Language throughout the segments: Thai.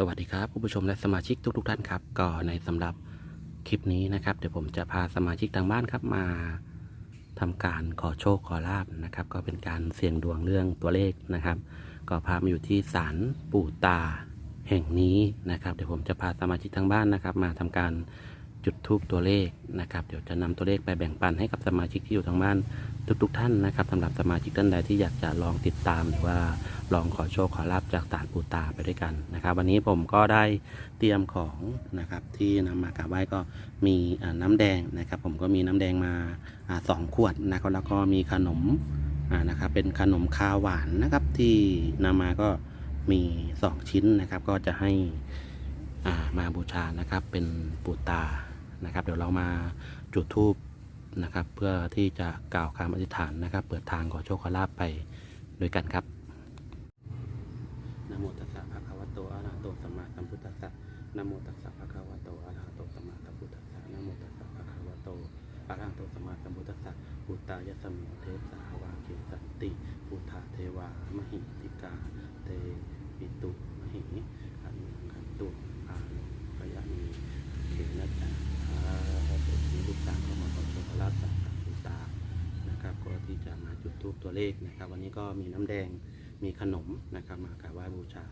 สวัสดีครับผู้ชมและสมาชิกทุกๆท่านครับ ก็ในสำหรับคลิปนี้นะครับ เดี๋ยวผมจะพาสมาชิกทางบ้านครับมาทำการขอโชคขอลาบนะครับ ก็เป็นการเสี่ยงดวงเรื่องตัวเลขนะครับ ก็พามาอยู่ที่ศาลปู่ตาแห่งนี้นะครับ เดี๋ยวผมจะพาสมาชิกทางบ้านนะครับ มาทำการ จุดทูปตัวเลขนะครับ เดี๋ยวจะนำตัวเลขไปแบ่งปันให้กับสมาชิกที่อยู่ทางบ้านทุกๆท่านนะครับสำหรับสมาชิกท่านใดที่อยากจะลองติดตามหรือว่าลองขอโชคขอลาบจากศาลปูตาไปด้วยกันนะครับ วันนี้ผมก็ได้เตรียมของนะครับที่นำมากราบไหว้ก็มีน้ำแดงนะครับ ผมก็มีน้ำแดงมาอสองขวดนะครับแล้วก็มีขนมนะครับเป็นขนมคาหวานนะครับที่นำมาก็มีสองชิ้นนะครับก็จะให้มาบูชานะครับเป็นปูตา นะครับ เดี๋ยวเรามาจุดธูปนะครับ เพื่อที่จะกล่าวคำอธิษฐานนะครับ เปิดทางขอโชคขอลาบไปด้วยกันครับนะโมตัสสะภะคะวะโตอะระหะโตสัมมาสัมพุทธัสสะนะโมตัสสะภะคะวะโตอะระหะโตสัมมาสัมพุทธัสสะนะโมตัสสะภะคะวะโตอะระหะโตสัมมาสัมพุทธัสสะปุตตายะสมิงเทสาวาเกสันติปุถาเทวามหิติกาเตปิตุมหิอันขันตุอานุปยะมีเขนะจาอาตุมีลูกสาวเข้ามาขอโชคขอลาภจากปุตตานะครับก็ที่ จุดทูปตัวเลขนะครับ วันนี้ก็มีน้ำแดงมีขนมนะครับ มากราบไหว้บูชา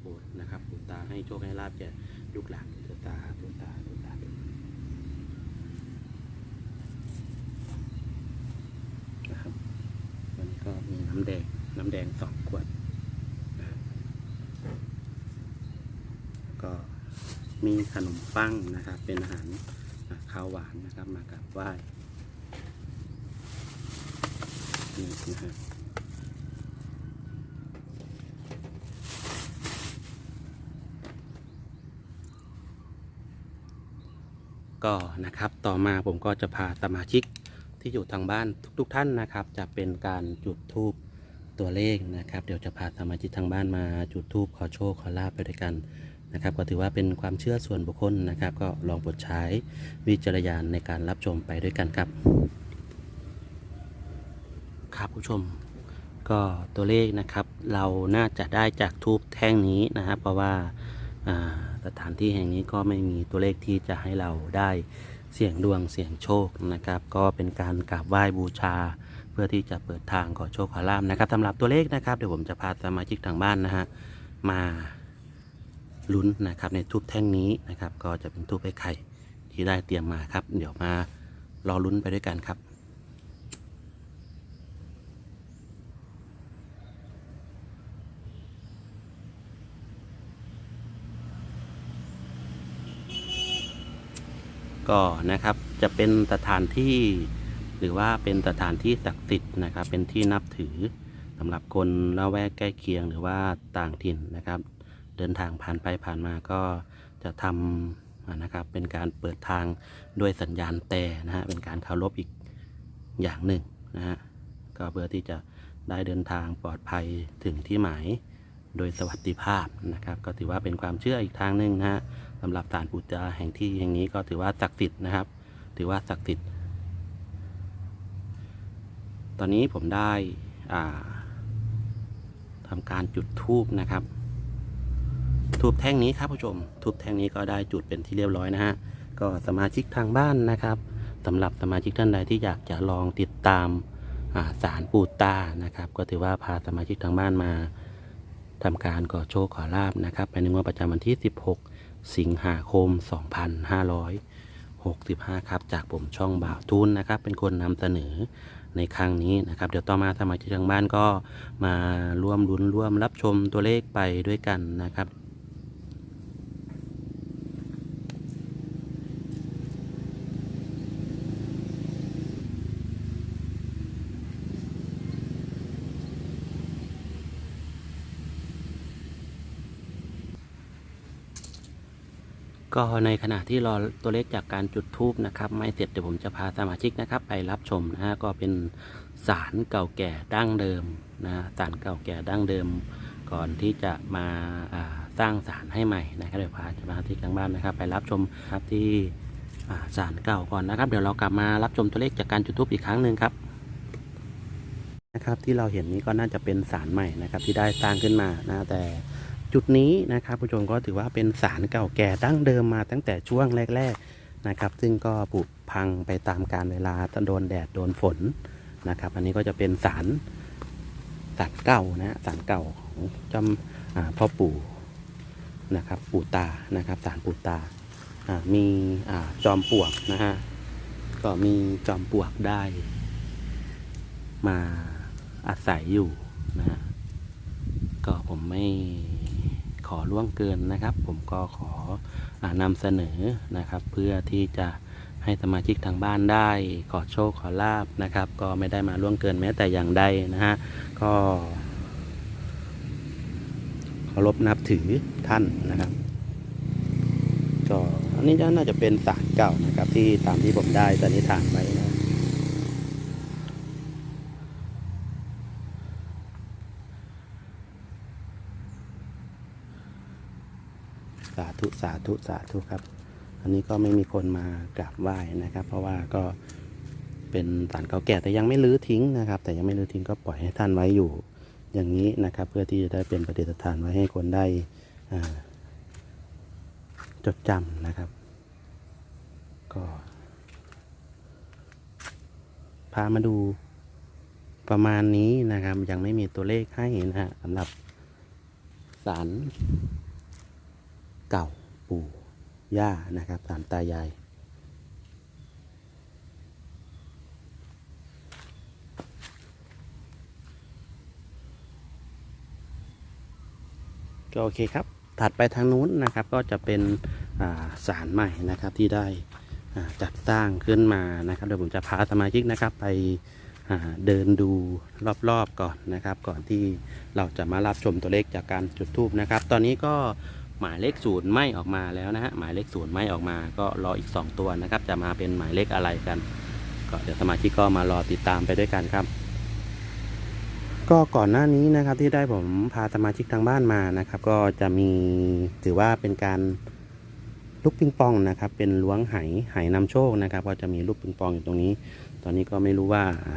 โบสถ์นะครับปู่ตาให้โชคให้ลาบแก่ลูกหลานตัวตาตัวตาตัวตานะครับวันนี้ก็มีน้ำแดงน้ำแดงสองขวดก็มีขนมปังนะครับ เป็นอาหารข้าวหวานนะครับ มากราบไหว้ นี่นะครับก็นะครับต่อมาผมก็จะพาสมาชิกที่อยู่ทางบ้านทุกๆท่านนะครับ จะเป็นการจุดธูปตัวเลขนะครับ เดี๋ยวจะพาสมาชิกทางบ้านมาจุดธูปขอโชคขอลาบไปด้วยกันนะครับ ก็ถือว่าเป็นความเชื่อส่วนบุคคลนะครับ ก็ลองปดใช้วิจารณญาณในการรับชมไปด้วยกันครับ ครับผู้ชมก็ตัวเลขนะครับเราน่าจะได้จากทูบแท่งนี้นะครับ เพราะว่าอ่าสถานที่แห่งนี้ก็ไม่มีตัวเลขที่จะให้เราได้เสี่ยงดวงเสี่ยงโชคนะครับ ก็เป็นการกราบไหว้บูชา เพื่อที่จะเปิดทางขอโชคขอลาบนะครับสำหรับตัวเลขนะครับเดี๋ยวผมจะพาสมาชิกทางบ้านนะฮะมาลุ้นนะครับในทูบแท่งนี้นะครับ ก็จะเป็นทูบไอ้ไข่ที่ได้เตรียมมาครับ เดี๋ยวมารอลุ้นไปด้วยกันครับ ก็นะครับจะเป็นสถานที่ หรือว่าเป็นสถานที่ศักดิ์สิทธิ์นะครับ เป็นที่นับถือสำหรับคนละแวกใกล้เคียงหรือว่าต่างถิ่นนะครับ เดินทางผ่านไปผ่านมาก็จะทำอ่านะครับ เป็นการเปิดทางด้วยสัญญาณแต่นะฮะเป็นการเคารพอีกอย่างหนึ่งนะฮะก็เพื่อที่จะได้เดินทางปลอดภัยถึงที่หมายโดยสวัสดิภาพนะครับ ก็ถือว่าเป็นความเชื่ออีกทางหนึ่งนะฮะ สำหรับศาลปู่ตาแห่งที่แห่งนี้ก็ถือว่าศักดิ์สิทธิ์นะครับ ถือว่าศักดิ์สิทธิ์ ตอนนี้ผมได้อ่าทำการจุดธูปนะครับธูปแท่งนี้ครับผู้ชมธูปแท่งนี้ก็ได้จุดเป็นที่เรียบร้อยนะฮะ ก็สมาชิกทางบ้านนะครับสำหรับสมาชิกท่านใดที่อยากจะลองติดตามอ่าศาลปู่ตานะครับ ก็ถือว่าพาสมาชิกทางบ้านมาทำการขอโชคขอลาบนะครับในงวดประจำวันที่ 16 สิงหาคม 2565 ครับ จากผมช่องบ่าวทุนนะครับ เป็นคนนำเสนอในครั้งนี้นะครับ เดี๋ยวต่อมาสมาชิกทางบ้านก็มาร่วมลุ้นร่วมรับชมตัวเลขไปด้วยกันนะครับ ก็ในขณะที่รอตัวเลขจากการจุดทูบนะครับไม่เสร็จเดี๋ยวผมจะพาสมาชิกนะครับ ไปรับชมนะฮะก็เป็นสารเก่าแก่ดั้งเดิมนะสารเก่าแก่ดั้งเดิม ก่อนที่จะมาาสร้างสารให้ใหม่นะครับเดี๋ยวพาสมาชิกทางบ้านนะครับ ไปรับชมครับที่อ่าสารเก่าก่อนนะครับ เดี๋ยวเรากลับมารับชมตัวเลขจากการจุดทูบอีกครั้งหนึ่งครับนะครับที่เราเห็นนี้ก็น่าจะเป็นสารใหม่นะครับที่ได้สร้างขึ้นมานะแต่ จุดนี้นะครับผู้ชมก็ถือว่าเป็นศาลเก่าแก่ดั้งเดิมมาตั้งแต่ช่วงแรก ๆนะครับ ซึ่งก็ผุพังไปตามกาลเวลาโดนแดดโดนฝนนะครับ อันนี้ก็จะเป็นศาลศาลเก่านะศาลเก่าของจำอ่าพ่อปู่นะครับปู่ตานะครับศาลปู่ตามีอจอมปลวกนะฮะก็มีจอมปลวกได้ มาอาศัยอยู่นะฮะก็ผมไม่ ขอล่วงเกินนะครับ ผมก็ขออนำเสนอนะครับ เพื่อที่จะให้สมาชิกทางบ้านได้ขอโชคขอลาบนะครับ ก็ไม่ได้มาล่วงเกินแม้แต่อย่างใดนะฮะก็เคารพนับถือท่านนะครับก็อันนี้น่าจะเป็นศาลเก่านะครับ ที่ตามที่ผมได้สันนิษฐานไว้นะ สาธุสาธุสาธุครับ อันนี้ก็ไม่มีคนมากราบไหว้นะครับ เพราะว่าก็เป็นศาลเก่าแก่แต่ยังไม่รื้อทิ้งนะครับ แต่ยังไม่รื้อทิ้งก็ปล่อยให้ท่านไว้อยู่อย่างนี้นะครับ เพื่อที่จะได้เป็นประดิษฐานไว้ให้คนได้จดจำนะครับ ก็พามาดูประมาณนี้นะครับ ยังไม่มีตัวเลขให้นะฮะสำหรับศาล เก่าปู่ย่านะครับสามตายาย ก็โอเคครับ ถัดไปทางนู้นนะครับก็จะเป็นอ่าศาลใหม่นะครับที่ได้จัดสร้างขึ้นมานะครับเดี๋ยวผมจะพาสมาชิกนะครับไปเดินดูรอบๆก่อนนะครับ ก่อนที่เราจะมารับชมตัวเลขจากการจุดทูบนะครับ ตอนนี้ก็ หมายเลขศูนย์ไม่ออกมาแล้วนะฮะหมายเลขศูนย์ไม่ออกมา ก็รออีก 2 ตัวนะครับ จะมาเป็นหมายเลขอะไรกัน ก็เดี๋ยวสมาชิกก็มารอติดตามไปด้วยกันครับ ก็ก่อนหน้านี้นะครับที่ได้ผมพาสมาชิกทางบ้านมานะครับ ก็จะมีถือว่าเป็นการลูกปิงปองนะครับ เป็นล้วงไหไหนำโชคนะครับ ก็จะมีลูกปิงปองอยู่ตรงนี้ ตอนนี้ก็ไม่รู้ว่าอ่า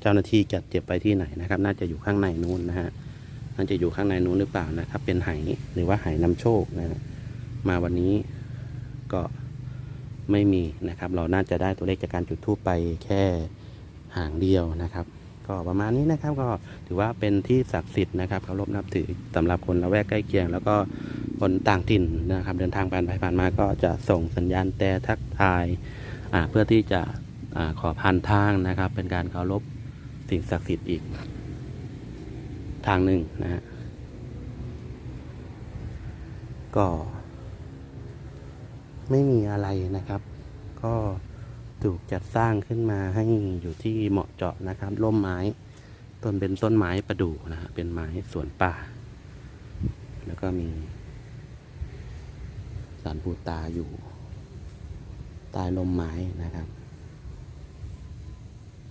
เจ้าหน้าที่จัดเก็บไปที่ไหนนะครับ น่าจะอยู่ข้างในนู้นนะฮะ น่าจะอยู่ข้างในนู้นหรือเปล่านะครับเป็นไหหรือว่าไหนำโชคนะมาวันนี้ก็ไม่มีนะครับ เราน่าจะได้ตัวเลขจากการจุดทูปไปแค่หางเดียวนะครับ ก็ประมาณนี้นะครับก็ถือว่าเป็นที่ศักดิ์สิทธิ์นะครับเคารพนับถือสำหรับคนละแวกใกล้เคียง แล้วก็คนต่างถิ่นนะครับ เดินทางผ่านไปผ่านมาก็จะส่งสัญญาณแต่ทักทายเพื่อที่จะอขอผ่านทางนะครับ เป็นการเคารพสิ่งศักดิ์สิทธิ์อีก ทางหนึ่งนะฮะก็ไม่มีอะไรนะครับ ก็ถูกจัดสร้างขึ้นมาให้อยู่ที่เหมาะเจาะนะครับร่มไม้ต้นเป็นต้นไม้ประดู่นะฮะเป็นไม้สวนป่า แล้วก็มีสารปูตาอยู่ใต้ลมไม้นะครับ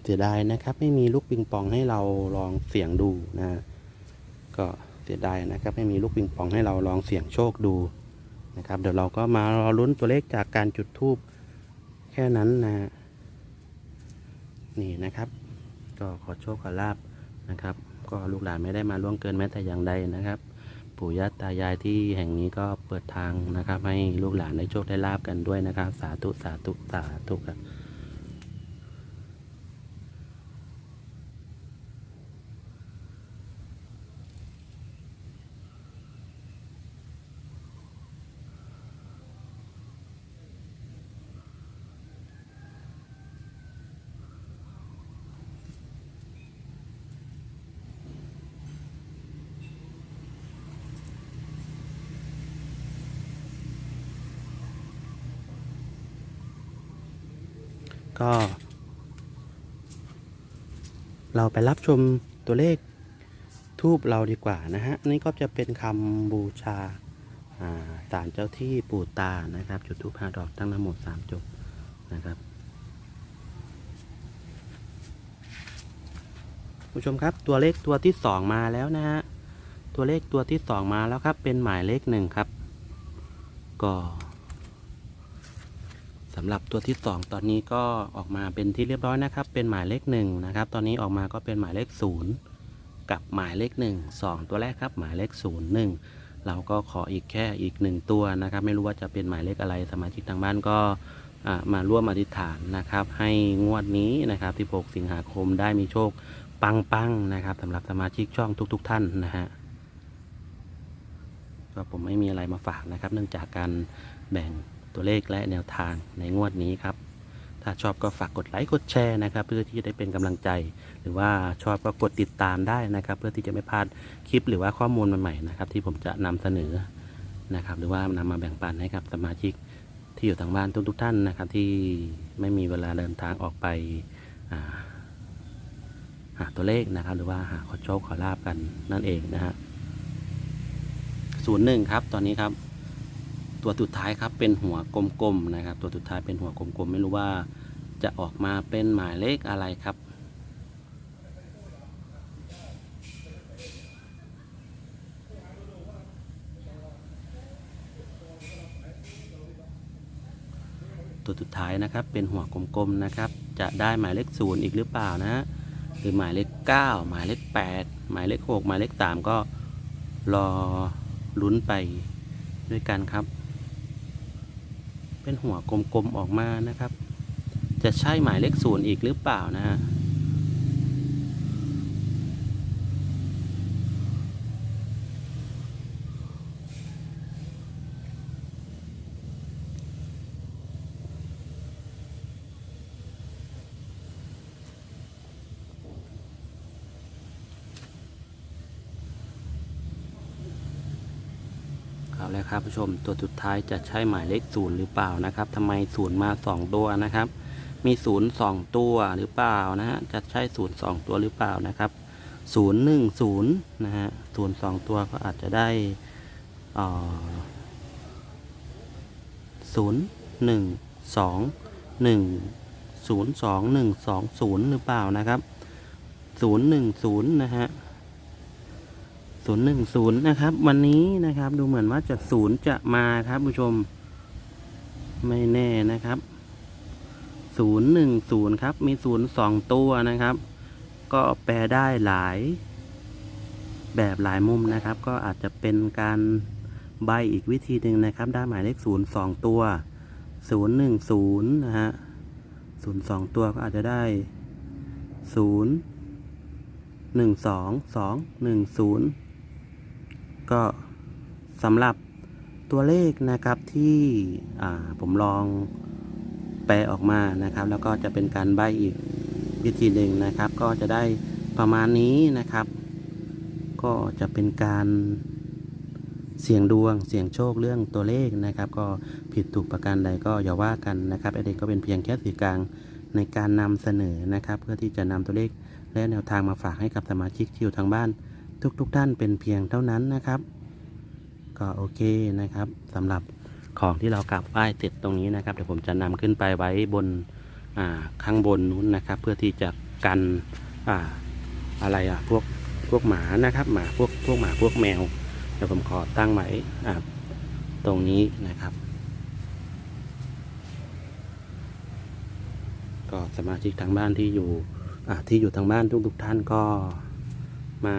เสียดายนะครับ ไม่มีลูกปิงปองให้เราลองเสี่ยงดูนะฮะ ก็เสียดายนะครับ ไม่มีลูกปิงปองให้เราลองเสี่ยงโชคดูนะครับ เดี๋ยวเราก็มารอลุ้นตัวเลขจากการจุดทูบแค่นั้นนะนี่นะครับ ก็ขอโชคขอลาบนะครับ ก็ลูกหลานไม่ได้มาล่วงเกินแม้แต่อย่างใดนะครับ ปู่ย่าตายายที่แห่งนี้ก็เปิดทางนะครับ ให้ลูกหลานได้โชคได้ลาบกันด้วยนะครับ สาธุสาธุสาธุครับ ก็ เราไปรับชมตัวเลขทูบเราดีกว่านะฮะนี่ก็จะเป็นคำบูชาอ่าศาลเจ้าที่ปู่ตานะครับ จุดทูปห้าดอกตั้งน้ำหมดสามจบนะครับ ผู้ชมครับตัวเลขตัวที่สองมาแล้วนะฮะตัวเลขตัวที่สองมาแล้วครับ เป็นหมายเลขหนึ่งครับ ก็ สำหรับตัวที่สองตอนนี้ก็ออกมาเป็นที่เรียบร้อยนะครับ เป็นหมายเลขหนึ่งนะครับ ตอนนี้ออกมาก็เป็นหมายเลขศูนย์กับหมายเลขหนึ่งสองตัวแรกครับ หมายเลขศูนย์หนึ่งเราก็ขออีกแค่อีกหนึ่งตัวนะครับ ไม่รู้ว่าจะเป็นหมายเลขอะไร สมาชิกทางบ้านก็มาร่วมอธิษฐานนะครับ ให้งวดนี้นะครับที่6สิงหาคมได้มีโชคปังๆนะครับสำหรับสมาชิกช่องทุก ๆท่านนะฮะก็ผมไม่มีอะไรมาฝากนะครับ เนื่องจากการแบ่ง ตัวเลขและแนวทางในงวดนี้ครับ ถ้าชอบก็ฝากกดไลค์กดแชร์นะครับ เพื่อที่จะได้เป็นกำลังใจ หรือว่าชอบก็กดติดตามได้นะครับ เพื่อที่จะไม่พลาดคลิปหรือว่าข้อมูลใหม่ๆนะครับ ที่ผมจะนำเสนอนะครับ หรือว่านำมาแบ่งปันให้กับสมาชิกที่อยู่ทางบ้านทุกๆท่านนะครับ ที่ไม่มีเวลาเดินทางออกไปหาตัวเลขนะครับ หรือว่าหาขอโชคขอลาบกันนั่นเองนะฮะศูนย์หนึ่งครับตอนนี้ครับ ตัวสุดท้ายครับเป็นหัวกลมๆนะครับ ตัวสุดท้ายเป็นหัวกลมๆไม่รู้ว่าจะออกมาเป็นหมายเลขอะไรครับ ตัวสุดท้ายนะครับเป็นหัวกลมๆนะครับ จะได้หมายเลขศูนย์อีกหรือเปล่านะ หรือหมายเลขเก้าหมายเลขแปดหมายเลขหกหมายเลขสามก็รอลุ้นไปด้วยกันครับ เป็นหัวกลมๆออกมานะครับ จะใช่หมายเลขศูนย์อีกหรือเปล่านะฮะ แล้วครับผู้ชมตัวสุดท้ายจะใช่หมายเลขศูนย์หรือเปล่านะครับทำไมศูนย์มาสองตัวนะครับ มีศูนย์สองตัวหรือเปล่านะฮะจะใช่ศูนย์สองตัวหรือเปล่านะครับศูนย์หนึ่งศูนย์นะฮะศูนย์สองตัวก็อาจจะได้ศูนย์หนึ่งสองหนึ่งศูนย์สองหนึ่งสองศูนย์หรือเปล่านะครับศูนย์หนึ่งศูนย์นะฮะ ศูนย์หนึ่งศูนย์นะครับ วันนี้นะครับ ดูเหมือนว่าจะศูนย์จะมาครับผู้ชม ไม่แน่นะครับศูนย์หนึ่งศูนย์ครับ มีศูนย์สองตัวนะครับ ก็แปลได้หลาย แบบหลายมุมนะครับ ก็อาจจะเป็นการใบอีกวิธีหนึ่งนะครับ ได้หมายเลขศูนย์สองตัวศูนย์หนึ่งศูนย์นะฮะศูนย์สองตัวก็อาจจะได้ศูนย์หนึ่งสองสองหนึ่งศูนย์ ก็สำหรับตัวเลขนะครับที่ผมลองแปลออกมานะครับ แล้วก็จะเป็นการใบอีกวิธีหนึ่งนะครับ ก็จะได้ประมาณนี้นะครับ ก็จะเป็นการเสี่ยงดวงเสี่ยงโชคเรื่องตัวเลขนะครับ ก็ผิดถูกประการใดก็อย่าว่ากันนะครับไอเด็กก็เป็นเพียงแค่สื่อกลางในการนำเสนอนะครับ เพื่อที่จะนำตัวเลขและแนวทางมาฝากให้กับสมาชิกที่อยู่ทางบ้าน ทุกๆทท่านเป็นเพียงเท่านั้นนะครับ ก็โอเคนะครับสำหรับของที่เรากราบไหว้เสร็จตรงนี้นะครับ เดี๋ยวผมจะนำขึ้นไปไว้บนข้างบนนู้นนะครับ เพื่อที่จะกันอ่าอะไรอะพวกพวกหมานะครับ หมาพวกพวกหมาพวกแมวเดี๋ยวผมขอตั้งไว้อ่าตรงนี้นะครับ ก็สมาชิกทางบ้านที่อยู่ที่อยู่ทางบ้านทุกๆทท่านก็มา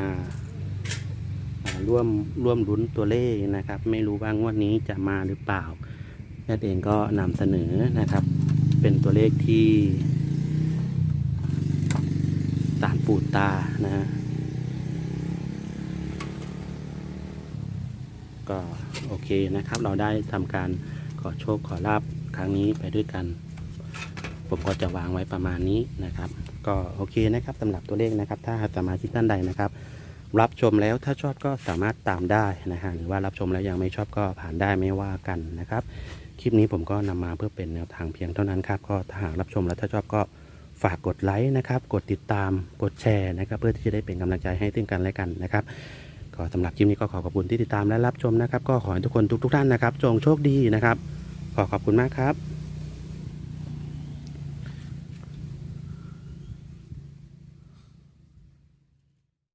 ร่วมร่วมลุ้นตัวเลขนะครับ ไม่รู้ว่างวดนี้จะมาหรือเปล่าแอดเองก็นำเสนอนะครับ เป็นตัวเลขที่สารปูตานะฮะก็โอเคนะครับ เราได้ทำการขอโชคขอลาบครั้งนี้ไปด้วยกัน ผมก็จะวางไว้ประมาณนี้นะครับ ก็โอเคนะครับสำหรับตัวเลขนะครับ ถ้าสมาชิกท่านใดนะครับ รับชมแล้วถ้าชอบก็สามารถตามได้นะฮะหรือว่ารับชมแล้วยังไม่ชอบก็ผ่านได้ไม่ว่ากันนะครับ คลิปนี้ผมก็นำมาเพื่อเป็นแนวทางเพียงเท่านั้นครับก็ถ้าหากรับชมแล้วถ้าชอบก็ฝากกดไลค์นะครับ กดติดตามกดแชร์นะครับ เพื่อที่จะได้เป็นกำลังใจให้ซึ่งกันและกันนะครับก็สำหรับคลิปนี้ก็ขอขอบคุณที่ติดตามและรับชมนะครับ ก็ขอให้ทุกคนทุกๆท่านนะครับ จงโชคดีนะครับ ขอขอบคุณมากครับ